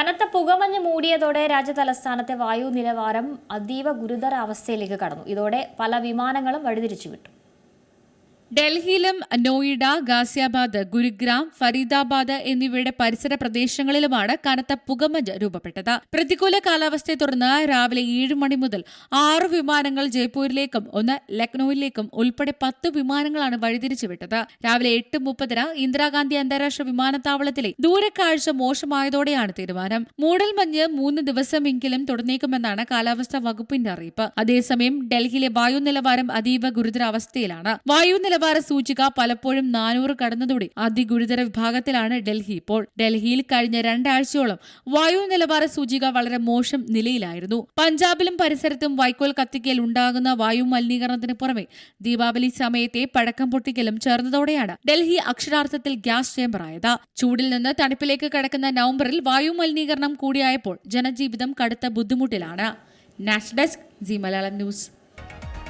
കനത്ത പുകമഞ്ഞ് മൂടിയതോടെ രാജ്യതലസ്ഥാനത്തെ വായു നിലവാരം അതീവ ഗുരുതര അവസ്ഥയിലേക്ക് കടന്നു. ഇതോടെ പല വിമാനങ്ങളും വഴിതിരിച്ചുവിട്ടു. ഡൽഹിയിലും നോയിഡ ഗാസിയാബാദ് ഗുരുഗ്രാം ഫരീദാബാദ് എന്നിവയുടെ പരിസര പ്രദേശങ്ങളിലുമാണ് കനത്ത പുകമഞ്ഞ് രൂപപ്പെട്ടത്. പ്രതികൂല കാലാവസ്ഥയെ തുടർന്ന് രാവിലെ ഏഴ് മണി മുതൽ ആറ് വിമാനങ്ങൾ ജയ്പൂരിലേക്കും ഒന്ന് ലക്നൌവിലേക്കും ഉൾപ്പെടെ പത്ത് വിമാനങ്ങളാണ് വഴിതിരിച്ചുവിട്ടത്. രാവിലെ എട്ട് മുപ്പതിന് ഇന്ദിരാഗാന്ധി അന്താരാഷ്ട്ര വിമാനത്താവളത്തിലെ ദൂരക്കാഴ്ച മോശമായതോടെയാണ് തീരുമാനം. മൂടൽമഞ്ഞ് മൂന്ന് ദിവസമെങ്കിലും തുടർന്നേക്കുമെന്നാണ് കാലാവസ്ഥാ വകുപ്പിന്റെ അറിയിപ്പ്. അതേസമയം ഡൽഹിയിലെ വായു നിലവാരം അതീവ ഗുരുതരാവസ്ഥയിലാണ്. വായു നിലവാര സൂചിക പലപ്പോഴും നാനൂറ് കടന്നതോടെ അതിഗുരുതര വിഭാഗത്തിലാണ് ഡൽഹി. ഇപ്പോൾ ഡൽഹിയിൽ കഴിഞ്ഞ രണ്ടാഴ്ചയോളം വായു നിലവാര സൂചിക വളരെ മോശം നിലയിലായിരുന്നു. പഞ്ചാബിലും പരിസരത്തും വൈക്കോൽ കത്തിക്കൽ ഉണ്ടാകുന്ന വായു മലിനീകരണത്തിന് പുറമെ ദീപാവലി സമയത്തെ പഴക്കം പൊട്ടിക്കലും ചേർന്നതോടെയാണ് ഡൽഹി അക്ഷരാർത്ഥത്തിൽ ഗ്യാസ് ചേംബറായത് ചൂടിൽ നിന്ന് തണുപ്പിലേക്ക് കടക്കുന്ന നവംബറിൽ വായു മലിനീകരണം കൂടിയായപ്പോൾ ജനജീവിതം കടുത്ത ബുദ്ധിമുട്ടിലാണ്. Nash desk G Malayalam news.